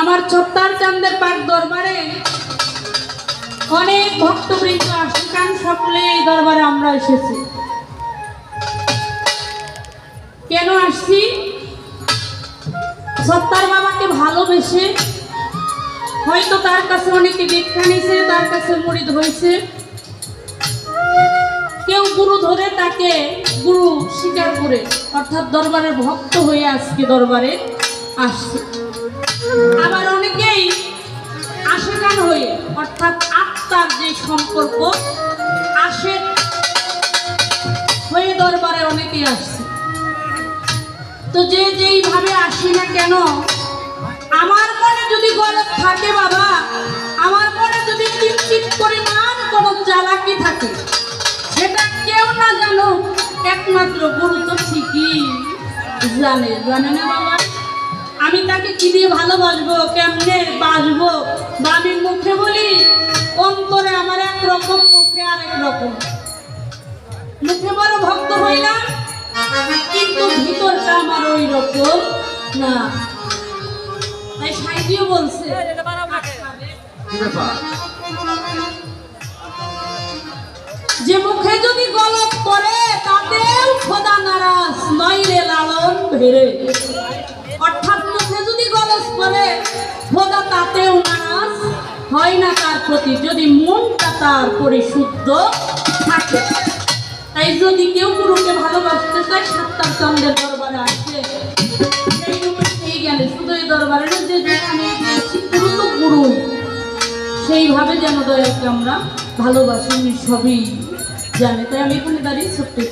আমার ছত্তার চান্দের পাক দরবারে অনেক ভক্তবৃন্দ আশিকান সকলে এই দরবারে আমরা এসেছি। কেন আসছি? সত্তার বাবাকে ভালোবেসে হয়তো তার কাছে অনেকে দীক্ষা নিছে তার কাছে মরিদ হয়েছে। কেউ গুরু ধরে তাকে গুরু স্বীকার করে, অর্থাৎ দরবারের ভক্ত হয়ে আজকে দরবারে আসছে। আবার অনেকেই আশেকান হয়ে, অর্থাৎ আত্মার যে সম্পর্ক আসে হয়ে দরবারে অনেকেই আসছে। তো যে যেইভাবে আসি না কেন গলত থাকে বাবা। আমার মনে যদি কিঞ্চিত পরিমাণ কোনো চালাকি থাকে, সেটা কেউ না জানো একমাত্র গুরু তো ঠিকই জানে। জানে না বাবা? আমি তাকে কি দিয়ে ভালোবাসবো? কেমনে বাসবো? বা আমি মুখে বলি, অন্তরে আমার এক রকম মুখে আরেক রকম। মুখে বড় ভক্ত হইলাম, কিন্তু ভিতরটা আমার ওই রকম না। সাইদিও বলছে। যে মুখে যদি গলত করে তাতেও খোদা নারাজ নইলে লালন ভেড়ে অর্থাৎ মুখে যদি গলজ করে খোদা তাতেও নারাজ। হয় না তার প্রতি যদি মনটা তার পরিশুদ্ধ থাকে। তাই যদি কেউ গুরুকে ভালোবাসতে চায় সাতটার চন্দ্রের দরবারে আসে। জ্ঞানে শুধু এই দরবারের যে যেখানে গিয়েছি গুরু তো গুরুই সেইভাবে যেন দয়াকে আমরা ভালোবাসি, সবই জানে। তাই আমি এখানে দাঁড়িয়ে সত্যি